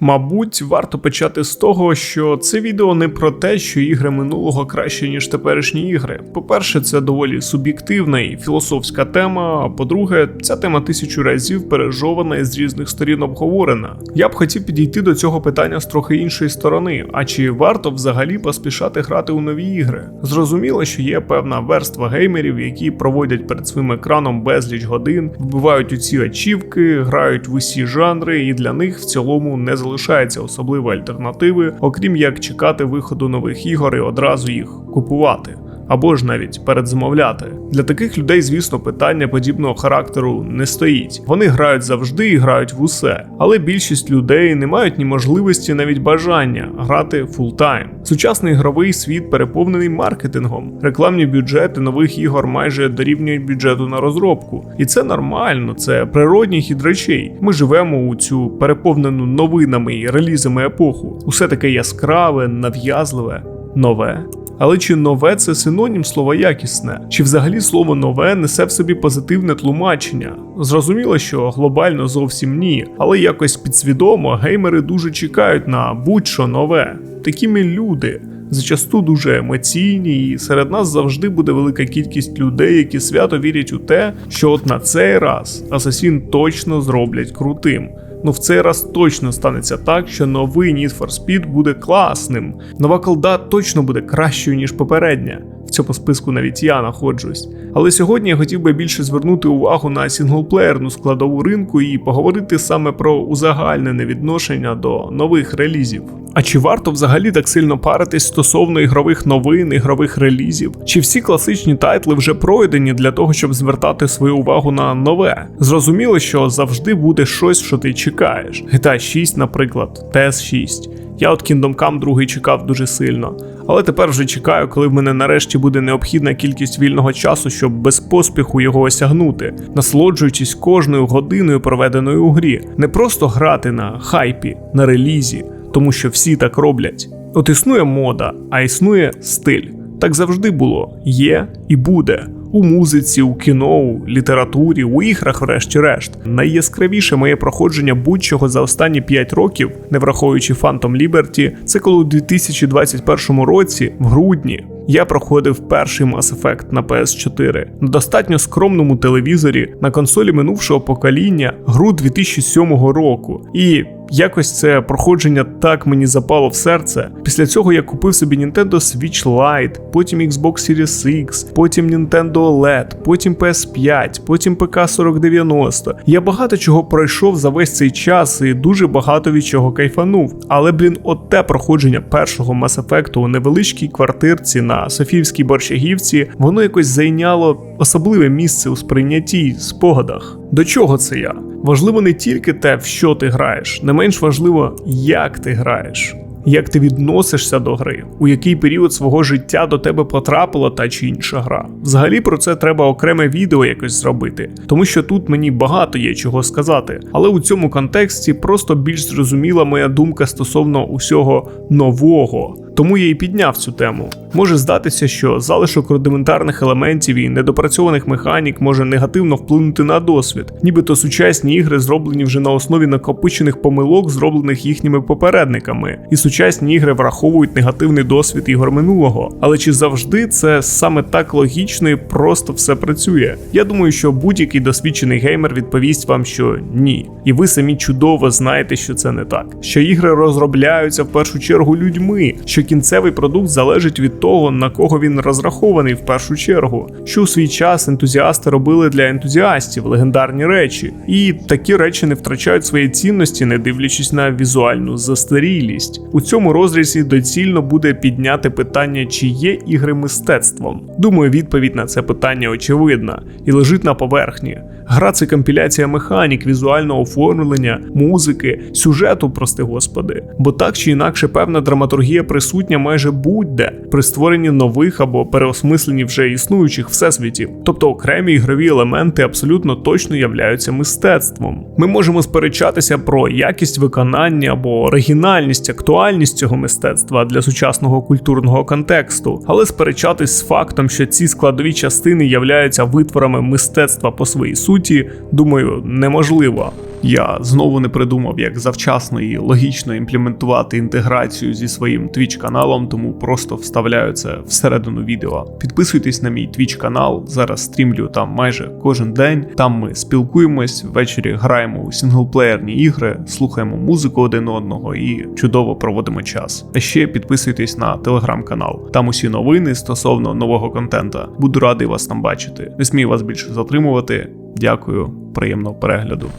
Мабуть, варто почати з того, що це відео не про те, що ігри минулого краще, ніж теперішні ігри. По-перше, це доволі суб'єктивна і філософська тема. А по-друге, ця тема тисячу разів пережована і з різних сторін обговорена. Я б хотів підійти до цього питання з трохи іншої сторони. А чи варто взагалі поспішати грати у нові ігри? Зрозуміло, що є певна верства геймерів, які проводять перед своїм екраном безліч годин, вбивають у ці ачівки, грають в усі жанри, і для них в цілому не залишається особливої альтернативи, окрім як чекати виходу нових ігор і одразу їх купувати. Або ж навіть передзамовляти. Для таких людей, звісно, питання подібного характеру не стоїть. Вони грають завжди і грають в усе, але більшість людей не мають ні можливості, навіть бажання грати фултайм. Сучасний ігровий світ переповнений маркетингом. Рекламні бюджети нових ігор майже дорівнюють бюджету на розробку, і це нормально, це природній хід речей. Ми живемо у цю переповнену новинами і релізами епоху. Усе таке яскраве, нав'язливе, нове. Але чи нове це синонім слова якісне? Чи взагалі слово нове несе в собі позитивне тлумачення? Зрозуміло, що глобально зовсім ні, але якось підсвідомо геймери дуже чекають на будь-що нове. Такі ми люди. Зачасту дуже емоційні, і серед нас завжди буде велика кількість людей, які свято вірять у те, що от на цей раз Асасін точно зроблять крутим. Ну в цей раз точно станеться так, що новий Need for Speed буде класним. Нова колда точно буде кращою, ніж попередня. В цьому списку навіть я знаходжусь. Але сьогодні я хотів би більше звернути увагу на сінглплеєрну складову ринку і поговорити саме про узагальнене відношення до нових релізів. А чи варто взагалі так сильно паритись стосовно ігрових новин, ігрових релізів? Чи всі класичні тайтли вже пройдені для того, щоб звертати свою увагу на нове? Зрозуміло, що завжди буде щось, що ти чекаєш. GTA 6, наприклад, TS 6. Я от Kingdom Come 2 чекав дуже сильно. Але тепер вже чекаю, коли в мене нарешті буде необхідна кількість вільного часу, щоб без поспіху його осягнути, насолоджуючись кожною годиною, проведеною у грі, не просто грати на хайпі, на релізі, тому що всі так роблять. От існує мода, а існує стиль. Так завжди було, є і буде. У музиці, у кіно, у літературі, у іграх, врешті-решт. Найяскравіше моє проходження будь-чого за останні 5 років, не враховуючи Phantom Liberty, це коли у 2021 році, в грудні, я проходив перший Mass Effect на PS4 на достатньо скромному телевізорі на консолі минувшого покоління гру 2007 року. І якось це проходження так мені запало в серце. Після цього я купив собі Nintendo Switch Lite, потім Xbox Series X, потім Nintendo OLED, потім PS5, потім ПК 4090. Я багато чого пройшов за весь цей час і дуже багато від чого кайфанув. Але, блін, от те проходження першого Mass Effect у невеличкій квартирці на Софіївській Борщагівці, воно якось зайняло особливе місце у сприйнятті спогадах. До чого це я? Важливо не тільки те, в що ти граєш, не менш важливо, як ти граєш. Як ти відносишся до гри, у який період свого життя до тебе потрапила та чи інша гра? Взагалі про це треба окреме відео якось зробити, тому що тут мені багато є чого сказати. Але у цьому контексті просто більш зрозуміла моя думка стосовно усього нового. Тому я і підняв цю тему. Може здатися, що залишок рудиментарних елементів і недопрацьованих механік може негативно вплинути на досвід, нібито сучасні ігри зроблені вже на основі накопичених помилок, зроблених їхніми попередниками, і сучасні ігри враховують негативний досвід ігор минулого. Але чи завжди це саме так логічно і просто все працює? Я думаю, що будь-який досвідчений геймер відповість вам, що ні. І ви самі чудово знаєте, що це не так. Що ігри розробляються в першу чергу людьми, що кінцевий продукт залежить від того, на кого він розрахований в першу чергу. Що у свій час ентузіасти робили для ентузіастів легендарні речі, і такі речі не втрачають свої цінності, не дивлячись на візуальну застарілість. У цьому розрізі доцільно буде підняти питання, чи є ігри мистецтвом. Думаю, відповідь на це питання очевидна і лежить на поверхні. Гра це компіляція механік, візуального оформлення, музики, сюжету, прости господи. Бо так чи інакше певна драматургія присутня майже будь-де при створенні нових або переосмисленні вже існуючих всесвітів. Тобто окремі ігрові елементи абсолютно точно являються мистецтвом. Ми можемо сперечатися про якість виконання або оригінальність, актуальність цього мистецтва для сучасного культурного контексту, але сперечатись з фактом, що ці складові частини являються витворами мистецтва по своїй суті, думаю, неможливо. Я знову не придумав, як завчасно і логічно імплементувати інтеграцію зі своїм Twitch каналом, тому просто вставляю це всередину відео. Підписуйтесь на мій Twitch канал. Зараз стрімлю там майже кожен день. Там ми спілкуємось, ввечері граємо у синглплеєрні ігри, слухаємо музику один одного і чудово проводимо час. А ще підписуйтесь на телеграм-канал. Там усі новини стосовно нового контента. Буду радий вас там бачити. Не смію вас більше затримувати. Дякую, приємного перегляду.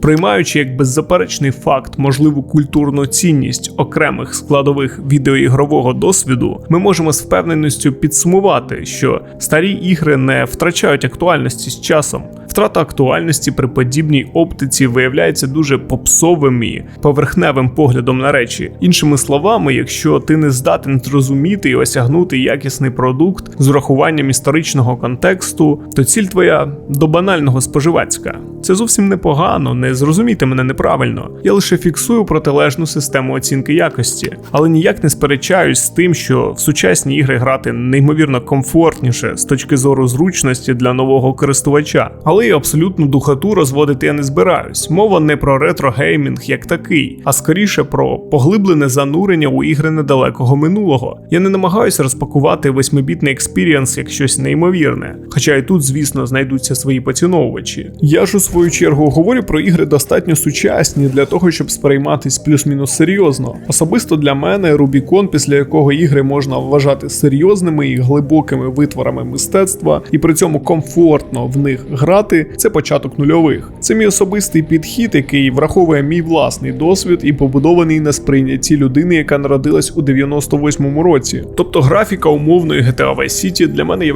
Приймаючи як беззаперечний факт можливу культурну цінність окремих складових відеоігрового досвіду, ми можемо з впевненістю підсумувати, що старі ігри не втрачають актуальності з часом. Втрата актуальності при подібній оптиці виявляється дуже попсовим і поверхневим поглядом на речі. Іншими словами, якщо ти не здатен зрозуміти і осягнути якісний продукт з урахуванням історичного контексту, то ціль твоя до банального споживацька. Це зовсім непогано, не зрозумійте мене неправильно. Я лише фіксую протилежну систему оцінки якості, але ніяк не сперечаюсь з тим, що в сучасні ігри грати неймовірно комфортніше з точки зору зручності для нового користувача. Але й абсолютну духоту розводити я не збираюсь. Мова не про ретро-геймінг як такий, а скоріше про поглиблене занурення у ігри недалекого минулого. Я не намагаюся розпакувати восьмибітний експірієнс як щось неймовірне, хоча і тут, звісно, знайдуться свої поціновувачі. Я ж у свою чергу говорю про ігри достатньо сучасні для того, щоб сприйматись плюс-мінус серйозно. Особисто для мене Рубікон, після якого ігри можна вважати серйозними і глибокими витворами мистецтва, і при цьому комфортно в них грати, це початок нульових. Це мій особистий підхід, який враховує мій власний досвід і побудований на сприйнятті людини, яка народилась у 98-му році. Тобто графіка умовної GTA Vice City для мене є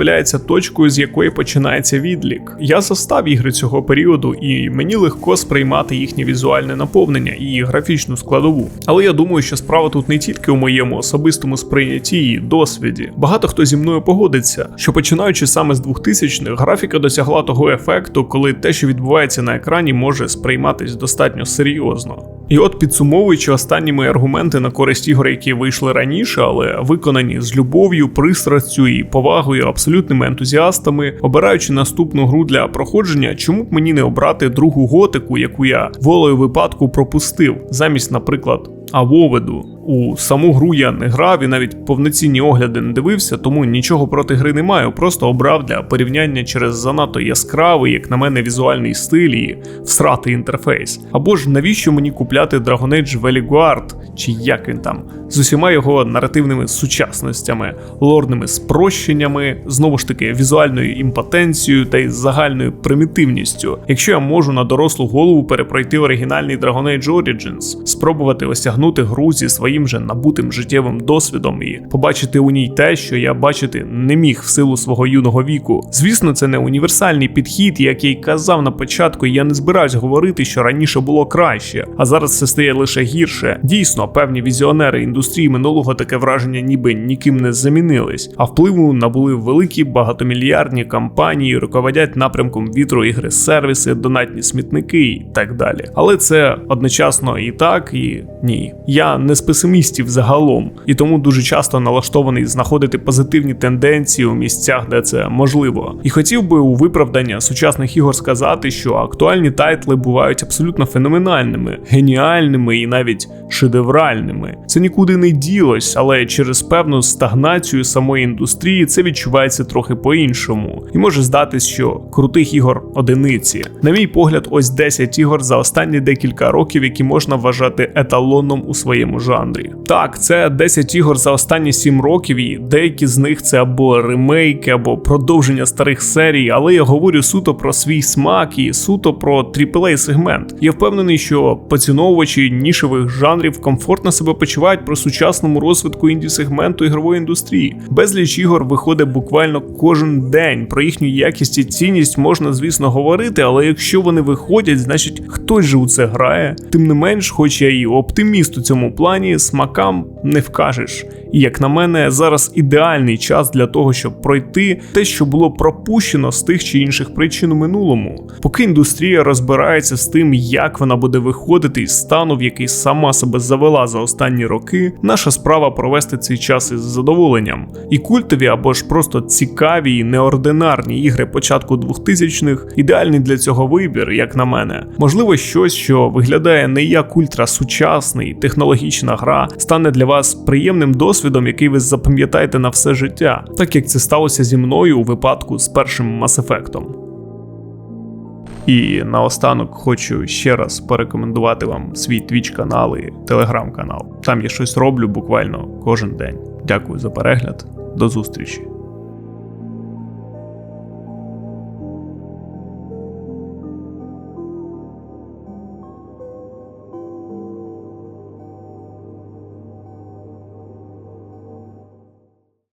точкою, з якої починається відлік. Я застав ігри цього періоду, і мені легко сприймати їхнє візуальне наповнення і графічну складову. Але я думаю, що справа тут не тільки у моєму особистому сприйнятті і досвіді. Багато хто зі мною погодиться, що починаючи саме з 2000-х, графіка досягла того ефекту, коли те, що відбувається на екрані, може сприйматись достатньо серйозно. І от підсумовуючи останні мої аргументи на користь ігор, які вийшли раніше, але виконані з любов'ю, пристрастю і повагою абсолютними ентузіастами, обираючи наступну гру для проходження, чому б мені не обрати другу готику, яку я волею випадку пропустив, замість, наприклад, Авоведу. У саму гру я не грав і навіть повноцінні огляди не дивився, тому нічого проти гри не маю. Просто обрав для порівняння через занадто яскравий, як на мене, візуальний стиль і всратий інтерфейс. Або ж навіщо мені купляти Dragon Age Veligard, чи як він там, з усіма його наративними сучасностями, лорними спрощеннями, знову ж таки, візуальною імпотенцією та й загальною примітивністю, якщо я можу на дорослу голову перепройти оригінальний Dragon Age Origins, спробувати осягнути гру зі своїм же набутим життєвим досвідом і побачити у ній те, що я бачити не міг в силу свого юного віку. Звісно, це не універсальний підхід, як я й казав на початку, я не збираюсь говорити, що раніше було краще, а зараз все стає лише гірше. Дійсно, певні візіонери індустрії минулого таке враження ніби ніким не замінились, а впливу набули великі багатомільярдні компанії, руководять напрямком вітру ігри сервіси, донатні смітники і так далі. Але це одночасно і так, і ні. Я не з песимістів загалом, і тому дуже часто налаштований знаходити позитивні тенденції у місцях, де це можливо. І хотів би у виправдання сучасних ігор сказати, що актуальні тайтли бувають абсолютно феноменальними, геніальними і навіть шедевральними. Це нікуди не ділось, але через певну стагнацію самої індустрії це відчувається трохи по-іншому. І може здатись, що крутих ігор одиниці. На мій погляд, ось 10 ігор за останні декілька років, які можна вважати еталоном у своєму жанрі. Так, це 10 ігор за останні 7 років, і деякі з них це або ремейки, або продовження старих серій, але я говорю суто про свій смак і суто про AAA сегмент. Я впевнений, що поціновувачі нішевих жанрів комфортно себе почувають про сучасному розвитку інді сегменту ігрової індустрії. Безліч ігор виходить буквально кожен день. Про їхню якість і цінність можна, звісно, говорити, але якщо вони виходять, значить хтось же у це грає. Тим не менш, хоч я і оптиміст Зміст у цьому плані смакам не вкажеш. І як на мене, зараз ідеальний час для того, щоб пройти те, що було пропущено з тих чи інших причин у минулому. Поки індустрія розбирається з тим, як вона буде виходити із стану, в який сама себе завела за останні роки, наша справа провести цей час із задоволенням. І культові або ж просто цікаві і неординарні ігри початку 2000-х ідеальний для цього вибір, як на мене. Можливо, щось, що виглядає не як ультрасучасний, технологічна гра, стане для вас приємним досвідом, який ви запам'ятаєте на все життя, так як це сталося зі мною у випадку з першим Mass Effect. І наостанок хочу ще раз порекомендувати вам свій Twitch канал і телеграм канал. Там я щось роблю буквально кожен день. Дякую за перегляд. До зустрічі.